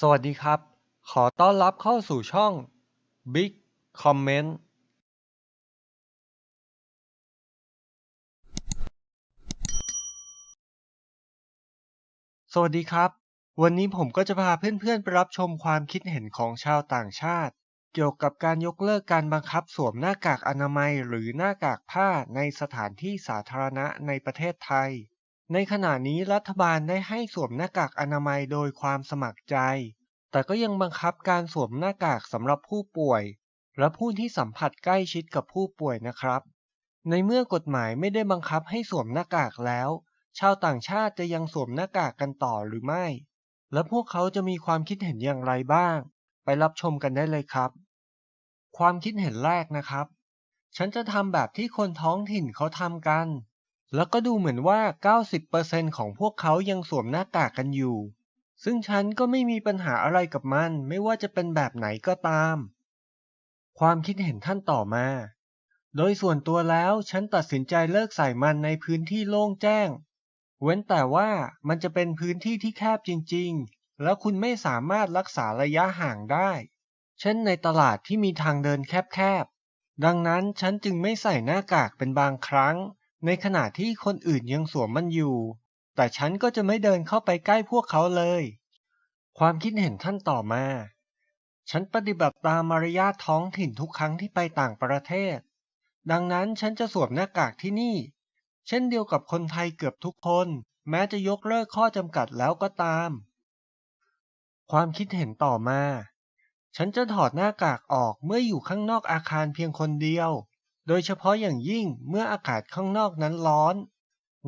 สวัสดีครับ ขอต้อนรับเข้าสู่ช่อง Big Comment สวัสดีครับ วันนี้ผมก็จะพาเพื่อนๆไปรับชมความคิดเห็นของชาวต่างชาติ เกี่ยวกับการยกเลิกการบังคับสวมหน้ากากอนามัยหรือหน้ากากผ้าในสถานที่สาธารณะในประเทศไทย ในขณะนี้รัฐบาลได้ให้สวมหน้ากากอนามัยโดยความสมัครใจ แต่ก็ยังบังคับการสวมหน้ากากสำหรับผู้ป่วย และผู้ที่สัมผัสใกล้ชิดกับผู้ป่วยนะครับ ในเมื่อกฎหมายไม่ได้บังคับให้สวมหน้ากากแล้ว ชาวต่างชาติจะยังสวมหน้ากากกันต่อหรือไม่ และพวกเขาจะมีความคิดเห็นอย่างไรบ้าง ไปรับชมกันได้เลยครับ ความคิดเห็นแรกนะครับ ฉันจะทำแบบที่คนท้องถิ่นเขาทำกัน แล้วก็ดูเหมือนว่า 90%ของพวกเขายังสวมหน้ากากกันอยู่ ซึ่งฉันก็ไม่มีปัญหาอะไรกับมัน ไม่ว่าจะเป็นแบบไหนก็ตาม ความคิดเห็นท่านต่อมา โดยส่วนตัวแล้วฉันตัดสินใจเลิกใส่มันในพื้นที่โล่งแจ้ง เว้นแต่ว่ามันจะเป็นพื้นที่ที่แคบจริง ๆ แล้วคุณไม่สามารถรักษาระยะห่างได้ เช่นในตลาดที่มีทางเดินแคบๆ ดังนั้นฉันจึงไม่ใส่หน้ากากเป็นบางครั้ง ในขณะที่คนอื่นยังสวมมันอยู่ แต่ฉันก็จะไม่เดินเข้าไปใกล้พวกเขาเลย ความคิดเห็นท่านต่อมา ฉันปฏิบัติตามมารยาทท้องถิ่นทุกครั้งที่ไปต่างประเทศ ดังนั้นฉันจะสวมหน้ากากที่นี่ เช่นเดียวกับคนไทยเกือบทุกคน แม้จะยกเลิกข้อจำกัดแล้วก็ตาม ความคิดเห็นต่อมา ฉันจะถอดหน้ากากออกเมื่ออยู่ข้างนอกอาคารเพียงคนเดียว โดยเฉพาะอย่างยิ่งเมื่ออากาศข้างนอกนั้นร้อน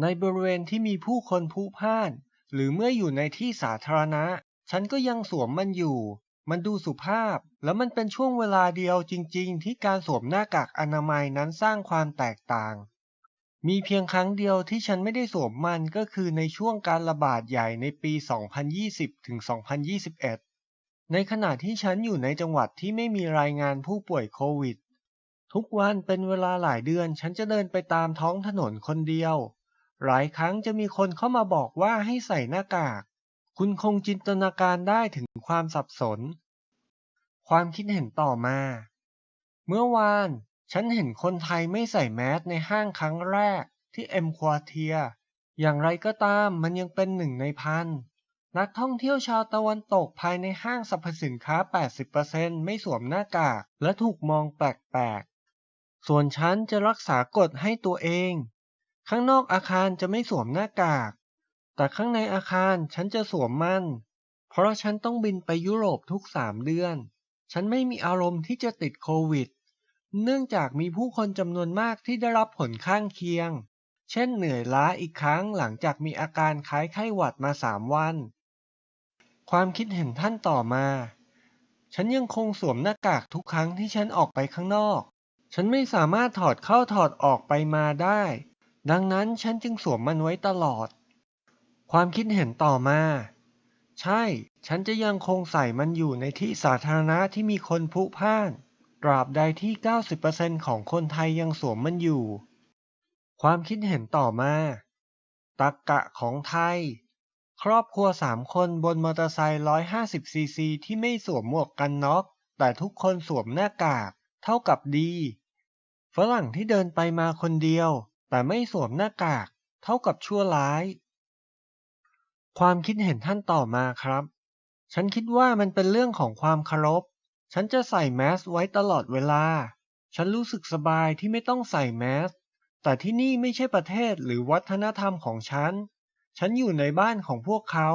ในบริเวณที่มีผู้คนพลุกพล่าน หรือเมื่ออยู่ในที่สาธารณะ ฉันก็ยังสวมมันอยู่ มันดูสุภาพ แล้วมันเป็นช่วงเวลาเดียวจริง ๆ ที่การสวมหน้ากากอนามัยนั้นสร้างความแตกต่าง มีเพียงครั้งเดียวที่ฉันไม่ได้สวมมันก็คือในช่วงการระบาดใหญ่ในปี 2020ถึง2021 ในขณะที่ฉันอยู่ในจังหวัดที่ไม่มีรายงานผู้ป่วยโควิด ทุกวันเป็นเวลาหลายเดือนฉันจะเดินไปตามท้องถนนคนเดียว หลายครั้งจะมีคนเข้ามาบอกว่าให้ใส่หน้ากาก คุณคงจินตนาการได้ถึงความสับสน ความคิดเห็นต่อมา เมื่อวานฉันเห็นคนไทยไม่ใส่แมสในห้างครั้งแรกที่เอ็มควอเทีย อย่างไรก็ตามมันยังเป็นหนึ่งในพัน นักท่องเที่ยวชาวตะวันตกภายในห้างสรรพสินค้า 80%ไม่สวมหน้ากากและถูกมองแปลกๆ ส่วนฉันจะรักษากฎให้ตัวเอง ข้างนอกอาคารจะไม่สวมหน้ากาก แต่ข้างในอาคารฉันจะสวมมัน เพราะฉันต้องบินไปยุโรปทุกสามเดือน ฉันไม่มีอารมณ์ที่จะติดโควิด เนื่องจากมีผู้คนจำนวนมากที่ได้รับผลข้างเคียง เช่นเหนื่อยล้าอีกครั้งหลังจากมีอาการคล้ายไข้หวัดมาสามวัน ความคิดเห็นท่านต่อมา ฉันยังคงสวมหน้ากากทุกครั้งที่ฉันออกไปข้างนอก ฉันไม่สามารถถอดเข้าถอดออกไปมาได้ ดังนั้นฉันจึงสวมมันไว้ตลอด ความคิดเห็นต่อมา ใช่ ฉันจะยังคงใส่มันอยู่ในที่สาธารณะที่มีคนพลุกพล่าน ตราบใดที่ 90%ของคนไทยยังสวมมันอยู่ ความคิดเห็นต่อมาตรรกะของไทย ครอบครัวสามคนบนมอเตอร์ไซค์150ซีซีที่ไม่สวมหมวกกันน็อก แต่ทุกคนสวมหน้ากาก เท่ากับดีฝรั่งที่เดินไปมาคนเดียว แต่ไม่สวมหน้ากาก เท่ากับชั่วร้าย ความคิดเห็นท่านต่อมาครับ ฉันคิดว่ามันเป็นเรื่องของความเคารพ ฉันจะใส่แมสไว้ตลอดเวลา ฉันรู้สึกสบายที่ไม่ต้องใส่แมส แต่ที่นี่ไม่ใช่ประเทศหรือวัฒนธรรมของฉัน ฉันอยู่ในบ้านของพวกเขา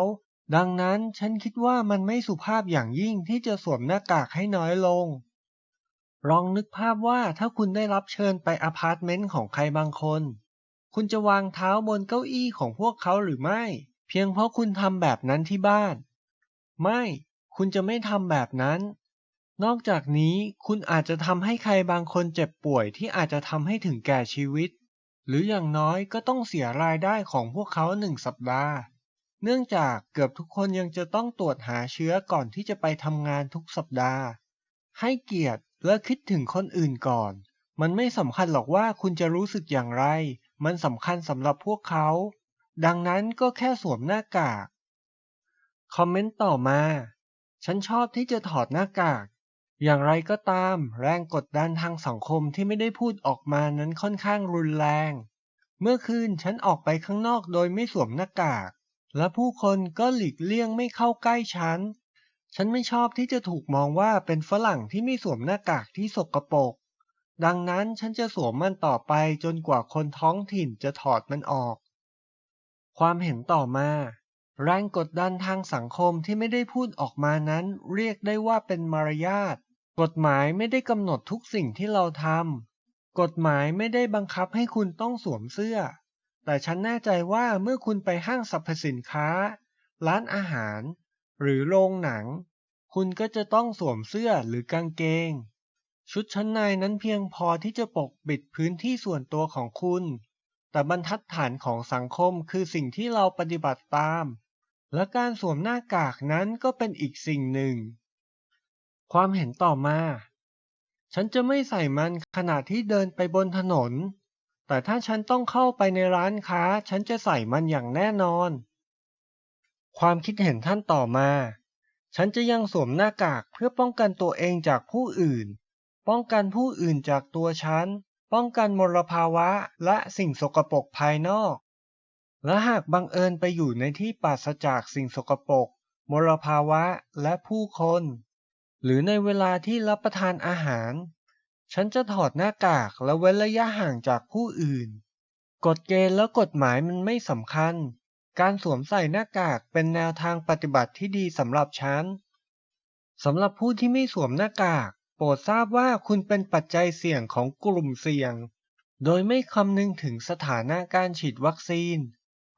ดังนั้นฉันคิดว่ามันไม่สุภาพอย่างยิ่งที่จะสวมหน้ากากให้น้อยลง ลองนึกภาพว่าถ้าคุณได้รับเชิญไปอพาร์ตเมนต์ของใครบางคน คุณจะวางเท้าบนเก้าอี้ของพวกเขาหรือไม่ เพียงเพราะคุณทำแบบนั้นที่บ้าน ไม่ คุณจะไม่ทำแบบนั้น นอกจากนี้คุณอาจจะทำให้ใครบางคนเจ็บป่วยที่อาจจะทำให้ถึงแก่ชีวิต หรืออย่างน้อยก็ต้องเสียรายได้ของพวกเขาหนึ่งสัปดาห์ เนื่องจากเกือบทุกคนยังจะต้องตรวจหาเชื้อก่อนที่จะไปทำงานทุกสัปดาห์ ให้เกียรติ และคิดถึงคนอื่นก่อน มันไม่สำคัญหรอกว่าคุณจะรู้สึกอย่างไร มันสำคัญสำหรับพวกเขา ดังนั้นก็แค่สวมหน้ากาก คอมเมนต์ต่อมา ฉันชอบที่จะถอดหน้ากาก อย่างไรก็ตาม แรงกดดันทางสังคมที่ไม่ได้พูดออกมานั้นค่อนข้างรุนแรง เมื่อคืนฉันออกไปข้างนอกโดยไม่สวมหน้ากาก และผู้คนก็หลีกเลี่ยงไม่เข้าใกล้ฉัน ฉันไม่ชอบที่จะถูกมองว่าเป็นฝรั่งที่ไม่สวมหน้ากากที่สกปรก ดังนั้นฉันจะสวมมันต่อไปจนกว่าคนท้องถิ่นจะถอดมันออก ความเห็นต่อมา แรงกดดันทางสังคมที่ไม่ได้พูดออกมานั้น เรียกได้ว่าเป็นมารยาท กฎหมายไม่ได้กำหนดทุกสิ่งที่เราทำ กฎหมายไม่ได้บังคับให้คุณต้องสวมเสื้อ แต่ฉันแน่ใจว่าเมื่อคุณไปห้างสรรพสินค้า ร้านอาหาร หรือโรงหนัง คุณก็จะต้องสวมเสื้อหรือกางเกง ชุดชั้นในนั้นเพียงพอที่จะปกปิดพื้นที่ส่วนตัวของคุณ แต่บรรทัดฐานของสังคมคือสิ่งที่เราปฏิบัติตาม และการสวมหน้ากากนั้นก็เป็นอีกสิ่งหนึ่ง ความเห็นต่อมา ฉันจะไม่ใส่มันขณะที่เดินไปบนถนน แต่ถ้าฉันต้องเข้าไปในร้านค้า ฉันจะใส่มันอย่างแน่นอน ความคิดเห็นท่านต่อมา ฉันจะยังสวมหน้ากากเพื่อป้องกันตัวเองจากผู้อื่น ป้องกันผู้อื่นจากตัวฉัน ป้องกันมลภาวะและสิ่งสกปรกภายนอก และหากบังเอิญไปอยู่ในที่ปราศจากสิ่งสกปรก มลภาวะและผู้คน หรือในเวลาที่รับประทานอาหาร ฉันจะถอดหน้ากากและเว้นระยะห่างจากผู้อื่น กฎเกณฑ์และกฎหมายมันไม่สำคัญ การสวมใส่หน้ากากเป็นแนวทางปฏิบัติที่ดีสำหรับฉัน สำหรับผู้ที่ไม่สวมหน้ากาก โปรดทราบว่าคุณเป็นปัจจัยเสี่ยงของกลุ่มเสี่ยง โดยไม่คำนึงถึงสถานะการฉีดวัคซีน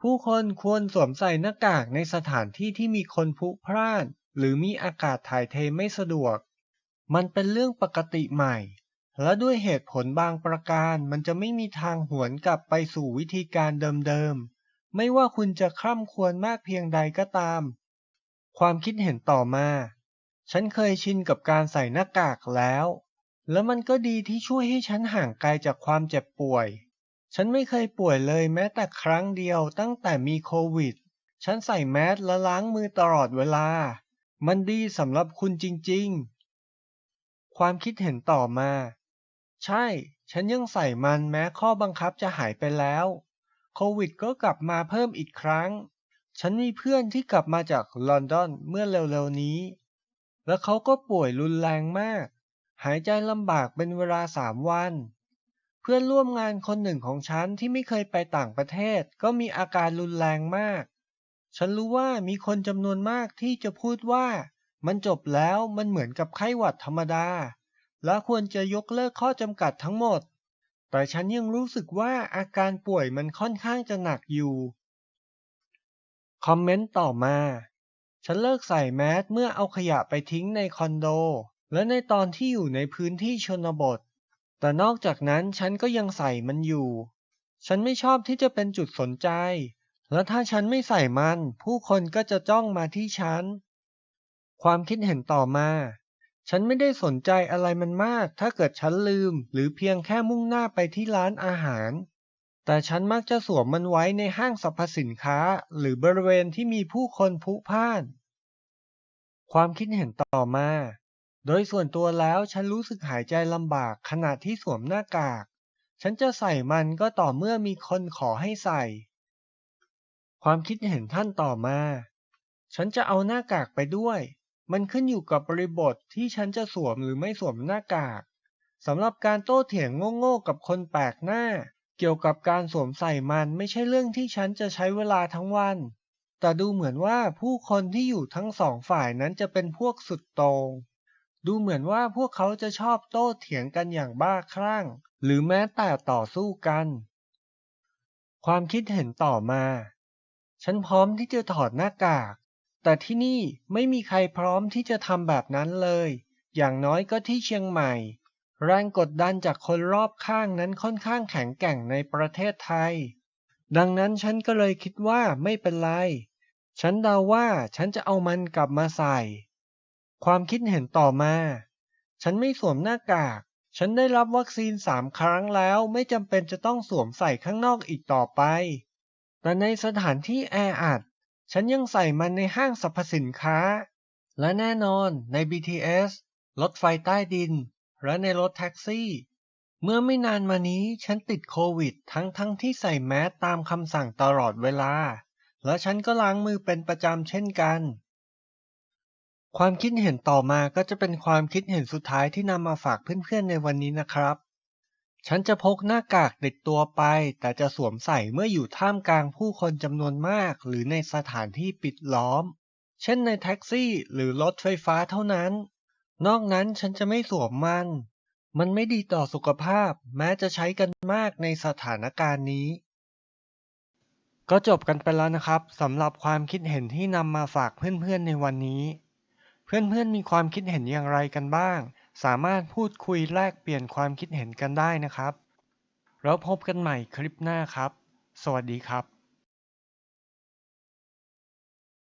ผู้คนควรสวมใส่หน้ากากในสถานที่ที่มีคนพลุพล่าน หรือมีอากาศถ่ายเทไม่สะดวก มันเป็นเรื่องปกติใหม่ และด้วยเหตุผลบางประการมันจะไม่มีทางหวนกลับไปสู่วิธีการเดิมๆ ไม่ว่าคุณจะคร่ำควรมากเพียงใดก็ตาม ความคิดเห็นต่อมา ฉันเคยชินกับการใส่หน้ากากแล้ว แล้วมันก็ดีที่ช่วยให้ฉันห่างไกลจากความเจ็บป่วย ฉันไม่เคยป่วยเลยแม้แต่ครั้งเดียวตั้งแต่มีโควิด ฉันใส่แมสและล้างมือตลอดเวลา มันดีสำหรับคุณจริงๆ ความคิดเห็นต่อมา ใช่ ฉันยังใส่มันแม้ข้อบังคับจะหายไปแล้ว โควิดก็กลับมาเพิ่มอีกครั้ง ฉันมีเพื่อนที่กลับมาจากลอนดอนเมื่อเร็วๆนี้ และเขาก็ป่วยรุนแรงมาก หายใจลำบากเป็นเวลาสามวัน เพื่อนร่วมงานคนหนึ่งของฉันที่ไม่เคยไปต่างประเทศก็มีอาการรุนแรงมาก ฉันรู้ว่ามีคนจำนวนมากที่จะพูดว่ามันจบแล้วมันเหมือนกับไข้หวัดธรรมดา และควรจะยกเลิกข้อจำกัดทั้งหมด แต่ฉันยังรู้สึกว่าอาการป่วยมันค่อนข้างจะหนักอยู่ คอมเมนต์ต่อมา ฉันเลิกใส่แมสเมื่อเอาขยะไปทิ้งในคอนโด และในตอนที่อยู่ในพื้นที่ชนบท แต่นอกจากนั้นฉันก็ยังใส่มันอยู่ ฉันไม่ชอบที่จะเป็นจุดสนใจ และถ้าฉันไม่ใส่มัน ผู้คนก็จะจ้องมาที่ฉัน ความคิดเห็นต่อมา ฉันไม่ได้สนใจอะไรมันมาก ถ้าเกิดฉันลืม หรือเพียงแค่มุ่งหน้าไปที่ร้านอาหาร แต่ฉันมักจะสวมมันไว้ในห้างสรรพสินค้า หรือบริเวณที่มีผู้คนพลุกพล่าน ความคิดเห็นต่อมา โดยส่วนตัวแล้วฉันรู้สึกหายใจลำบากขณะที่สวมหน้ากาก ฉันจะใส่มันก็ต่อเมื่อมีคนขอให้ใส่ ความคิดเห็นท่านต่อมา ฉันจะเอาหน้ากากไปด้วย มันขึ้นอยู่กับบริบทที่ฉันจะสวมหรือไม่สวมหน้ากากสำหรับการโต้เถียงโง่ๆกับคนแปลกหน้า เกี่ยวกับการสวมใส่มันไม่ใช่เรื่องที่ฉันจะใช้เวลาทั้งวัน แต่ดูเหมือนว่าผู้คนที่อยู่ทั้งสองฝ่ายนั้นจะเป็นพวกสุดโต่งดูเหมือนว่าพวกเขาจะชอบโต้เถียงกันอย่างบ้าคลั่ง หรือแม้แต่ต่อสู้กัน ความคิดเห็นต่อมา ฉันพร้อมที่จะถอดหน้ากาก แต่ที่นี่ไม่มีใครพร้อมที่จะทำแบบนั้นเลย อย่างน้อยก็ที่เชียงใหม่ แรงกดดันจากคนรอบข้างนั้นค่อนข้างแข็งแกร่งในประเทศไทย ดังนั้นฉันก็เลยคิดว่าไม่เป็นไร ฉันเดาว่าฉันจะเอามันกลับมาใส่ ความคิดเห็นต่อมา ฉันไม่สวมหน้ากาก ฉันได้รับวัคซีนสามครั้งแล้วไม่จำเป็นจะต้องสวมใส่ข้างนอกอีกต่อไป แต่ในสถานที่แออัด ฉันยังใส่มันในห้างสรรพสินค้า และแน่นอนใน BTS รถไฟใต้ดิน และในรถแท็กซี่ เมื่อไม่นานมานี้ฉันติดโควิดทั้งทั้งที่ใส่แมสตามคำสั่งตลอดเวลา และฉันก็ล้างมือเป็นประจำเช่นกัน ความคิดเห็นต่อมาก็จะเป็นความคิดเห็นสุดท้ายที่นำมาฝากเพื่อนๆในวันนี้นะครับ ฉันจะพกหน้ากากติดตัวไป แต่จะสวมใส่เมื่ออยู่ท่ามกลางผู้คนจำนวนมาก หรือในสถานที่ปิดล้อม เช่นในแท็กซี่หรือรถไฟฟ้าเท่านั้น นอกนั้นฉันจะไม่สวมมัน มันไม่ดีต่อสุขภาพ แม้จะใช้กันมากในสถานการณ์นี้ ก็จบกันไปแล้วนะครับสำหรับความคิดเห็นที่นำมาฝากเพื่อนๆในวันนี้ เพื่อนๆมีความคิดเห็นอย่างไรกันบ้าง สามารถพูดคุยแลกเปลี่ยนความคิดเห็นกันได้นะครับ แล้วพบกันใหม่คลิปหน้าครับ สวัสดีครับ